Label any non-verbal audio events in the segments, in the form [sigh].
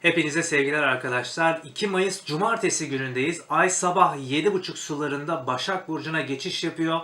Hepinize sevgiler arkadaşlar. 2 Mayıs Cumartesi günündeyiz. Ay sabah 7.30 sularında Başak Burcu'na geçiş yapıyor.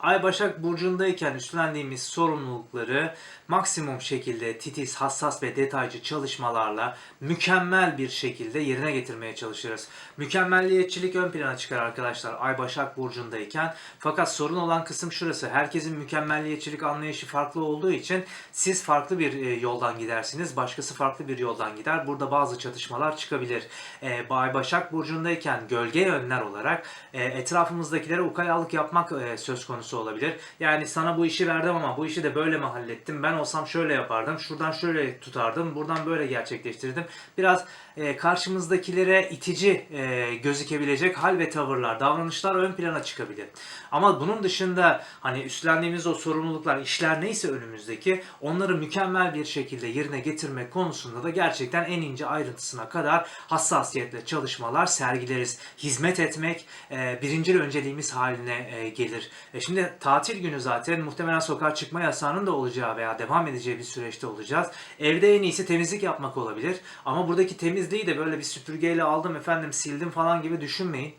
Ay Başak Burcu'ndayken üstlendiğimiz sorumlulukları maksimum şekilde titiz, hassas ve detaycı çalışmalarla mükemmel bir şekilde yerine getirmeye çalışırız. Mükemmelliyetçilik ön plana çıkar arkadaşlar Ay Başak Burcu'ndayken. Fakat sorun olan kısım şurası. Herkesin mükemmelliyetçilik anlayışı farklı olduğu için siz farklı bir e, yoldan gidersiniz. Başkası farklı bir yoldan gider. Burada bazı çatışmalar çıkabilir. E, Ay Başak Burcu'ndayken gölge yönler olarak e, etrafımızdakilere ukalalık yapmak söz konusu olabilir. Yani sana bu işi verdim ama bu işi de böyle mi hallettim? Ben olsam şöyle yapardım. Şuradan şöyle tutardım. Buradan böyle gerçekleştirdim. Biraz e, karşımızdakilere itici e, gözükebilecek hal ve tavırlar, davranışlar ön plana çıkabilir. Ama bunun dışında hani üstlendiğimiz o sorumluluklar, işler neyse önümüzdeki onları mükemmel bir şekilde yerine getirmek konusunda da gerçekten en ince ayrıntısına kadar hassasiyetle çalışmalar sergileriz. Hizmet etmek e, birinci önceliğimiz haline e, gelir. E, şimdi tatil günü zaten muhtemelen sokağa çıkma yasağının da olacağı veya devam edeceği bir süreçte olacağız. Evde en iyisi temizlik yapmak olabilir. Ama buradaki temizliği de böyle bir süpürgeyle aldım efendim sildim falan gibi düşünmeyin.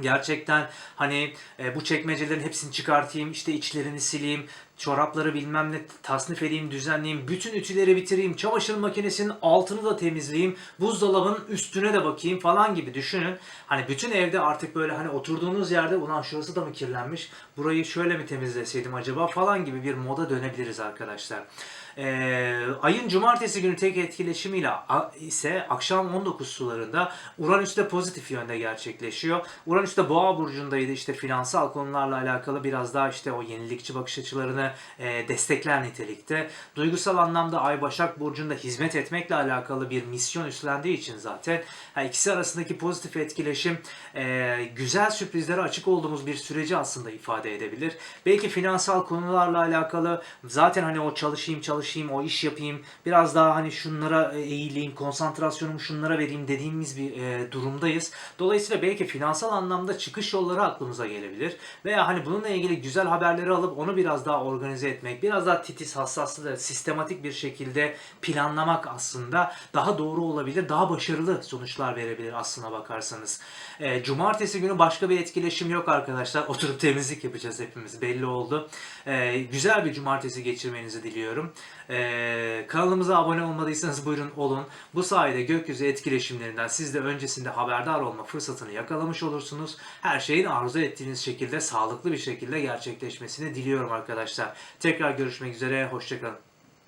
Gerçekten hani e, bu çekmecelerin hepsini çıkartayım, işte içlerini sileyim, çorapları bilmem ne tasnif edeyim, düzenleyeyim, bütün ütüleri bitireyim, çamaşır makinesinin altını da temizleyeyim, buzdolabının üstüne de bakayım falan gibi düşünün. Hani bütün evde artık böyle hani oturduğunuz yerde ulan şurası da mı kirlenmiş, burayı şöyle mi temizleseydim acaba falan gibi bir moda dönebiliriz arkadaşlar. Ee, ayın cumartesi günü tek etkileşimiyle ise akşam 19 sularında Uranüs de pozitif yönde gerçekleşiyor. Uranüs de Boğa burcundaydı işte finansal konularla alakalı biraz daha işte o yenilikçi bakış açılarını e, destekler nitelikte. Duygusal anlamda Ay Başak burcunda hizmet etmekle alakalı bir misyon üstlendiği için zaten ha, ikisi arasındaki pozitif etkileşim e, güzel sürprizlere açık olduğumuz bir süreci aslında ifade edebilir. Belki finansal konularla alakalı zaten hani o çalışayım çalışayım o iş yapayım biraz daha hani şunlara eğileyim konsantrasyonumu şunlara vereyim dediğimiz bir e, durumdayız. Dolayısıyla belki finansal anlamda çıkış yolları aklımıza gelebilir. Veya hani bununla ilgili güzel haberleri alıp onu biraz daha organize etmek, biraz daha titiz, hassaslı, sistematik bir şekilde planlamak aslında daha doğru olabilir, daha başarılı sonuçlar verebilir aslına bakarsanız. E, cumartesi günü başka bir etkileşim yok arkadaşlar. [laughs] Oturup temizlik yapacağız hepimiz belli oldu. E, güzel bir cumartesi geçirmenizi diliyorum. E, kanalımıza abone olmadıysanız buyurun olun. Bu sayede gökyüzü etkileşimlerinden siz de öncesinde haberdar olma fırsatını yakalamış olursunuz. Her şeyin arzu ettiğiniz şekilde sağlıklı bir şekilde gerçekleşmesini diliyorum arkadaşlar. Tekrar görüşmek üzere, hoşçakalın.